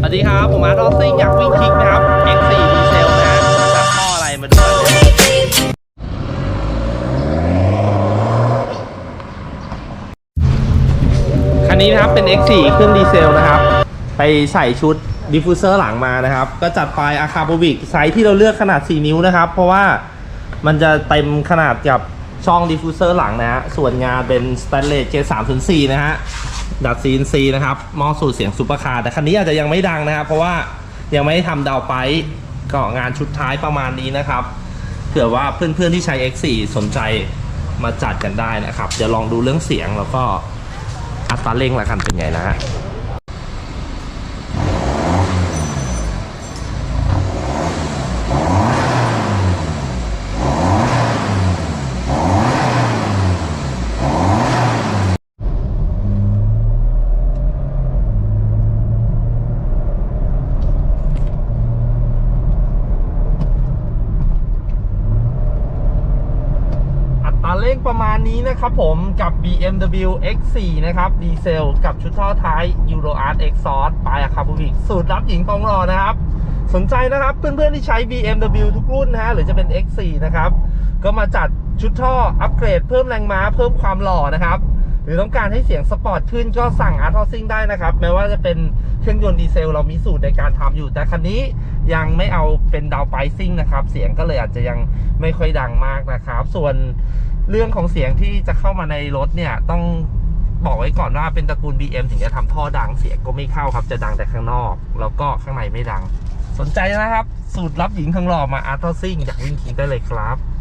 สวัสดีครับ ผมอาร์ตออสซิ่งอยากวิ่งคลิกนะครับ X4 ดีเซลนะฮะจับท่ออะไรมาดูกันเลยคันนี้นะครับเป็น X4 เครื่องดีเซลนะครับ ไปใส่ชุดดิฟฟิวเซอร์หลังมานะครับ ก็จัดไปอาคาโบวิกไซส์ที่เราเลือกขนาด 4 นิ้วนะครับ เพราะว่ามันจะเต็มขนาดกับ ช่องดิฟฟิวเซอร์หลังนะฮะ ส่วนงานเป็นสแตนเลส J304 นะฮะ ดัด CNC นะครับมอสูตรเสียงซูเปอร์คาร์ แต่คันนี้อาจจะยังไม่ดังนะครับ เพราะว่ายังไม่ได้ทำดาวไปก็งานชุดท้ายประมาณนี้นะครับ เผื่อว่าเพื่อนๆที่ใช้ X4 สนใจมาจัดกันได้นะครับ เดี๋ยวลองดูเรื่องเสียงแล้วก็อัตราเร่งละกันเป็นไงนะฮะ เร่งประมาณนี้นะครับผมกับ BMW X4 นะครับดีเซลกับชุดท่อท้าย Euro Art Exhaust ปลายอะคาบูบิกสูตรรับหญิงทองรอนะครับ สนใจนะครับเพื่อนๆที่ใช้ BMW ทุกรุ่นนะฮะหรือจะเป็น X4 นะครับ ก็มาจัดชุดท่ออัปเกรดเพิ่มแรงม้าเพิ่มความหล่อนะครับหรือต้องการให้เสียงสปอร์ตขึ้นก็สั่ง Art h o u s i n g ได้นะครับแม้ว่าจะเป็นเครื่องยนต์ดีเซลเรามีสูตรในการทำอยู่แต่คันนี้ ยังไม่เอาเป็นดาวไ r ซิ่งนะครับ เสียงก็เลยอาจจะยังไม่ค่อยดังมากนะครับ ส่วนเรื่องของเสียงที่จะเข้ามาในรถเนี่ยต้องบอกไว้ก่อนว่าเป็นตระกูล BM ถึงจะทำท่อดังเสียงก็ไม่เข้าครับ จะดังแต่ข้างนอก แล้วก็ข้างในไม่ดัง สนใจนะครับ สูตรรับหญิงทางหล่อมาอาร์ตซิ่งอยากวิ่งคิงได้เลยครับ